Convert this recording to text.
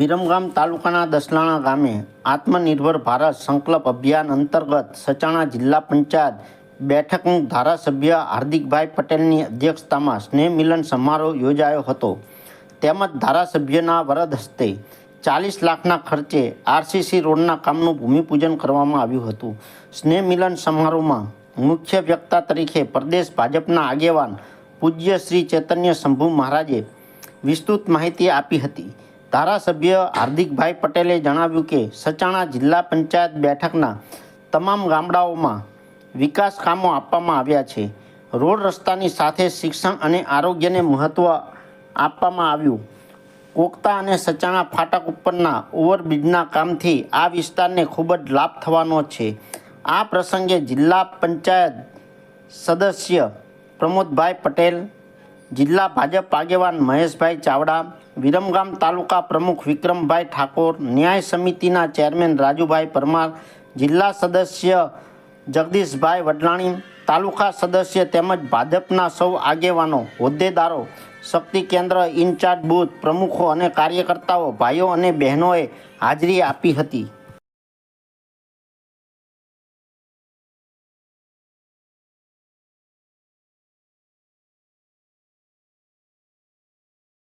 વિરમગામ તાલુકાના દસલાણા ગામે આત્મનિર્ભર ભારત સંકલ્પ અભિયાન અંતર્ગત સચાણા જિલ્લા પંચાયત બેઠકનું ધારાસભ્ય હાર્દિકભાઈ પટેલની અધ્યક્ષતામાં સ્નેહ મિલન સમારોહ યોજાયો હતો. તેમજ ધારાસભ્યના વરદ હસ્તે ચાલીસ લાખના ખર્ચે આરસીસી રોડના કામનું ભૂમિપૂજન કરવામાં આવ્યું હતું. સ્નેહ મિલન સમારોહમાં મુખ્ય વ્યક્તા તરીકે પ્રદેશ ભાજપના આગેવાન પૂજ્ય શ્રી ચૈતન્ય શંભુ મહારાજે વિસ્તૃત માહિતી આપી હતી. ધારાસભ્ય હાર્દિકભાઈ પટેલે જણાવ્યું કે સચાણા જિલ્લા પંચાયત બેઠકના તમામ ગામડાઓમાં વિકાસ કામો આપવામાં આવ્યા છે. રોડ રસ્તાની સાથે શિક્ષણ અને આરોગ્યને મહત્ત્વ આપવામાં આવ્યું. કોકતા અને સચાણા ફાટક ઉપરના ઓવરબ્રિજના કામથી આ વિસ્તારને ખૂબ જ લાભ થવાનો છે. આ પ્રસંગે જિલ્લા પંચાયત સદસ્ય પ્રમોદભાઈ પટેલ જિલ્લા ભાજપ આગેવાન મહેશભાઈ ચાવડા, વિરમગામ તાલુકા પ્રમુખ વિક્રમભાઈ ઠાકોર, ન્યાય સમિતિના ચેરમેન રાજુભાઈ પરમાર, જિલ્લા સદસ્ય જગદીશભાઈ વડલાણી, તાલુકા સદસ્ય તેમજ ભાજપના સૌ આગેવાનો, હોદ્દેદારો, શક્તિ કેન્દ્ર ઇન્ચાર્જ બૂથ પ્રમુખો અને કાર્યકર્તાઓ, ભાઈઓ અને બહેનોએ હાજરી આપી હતી.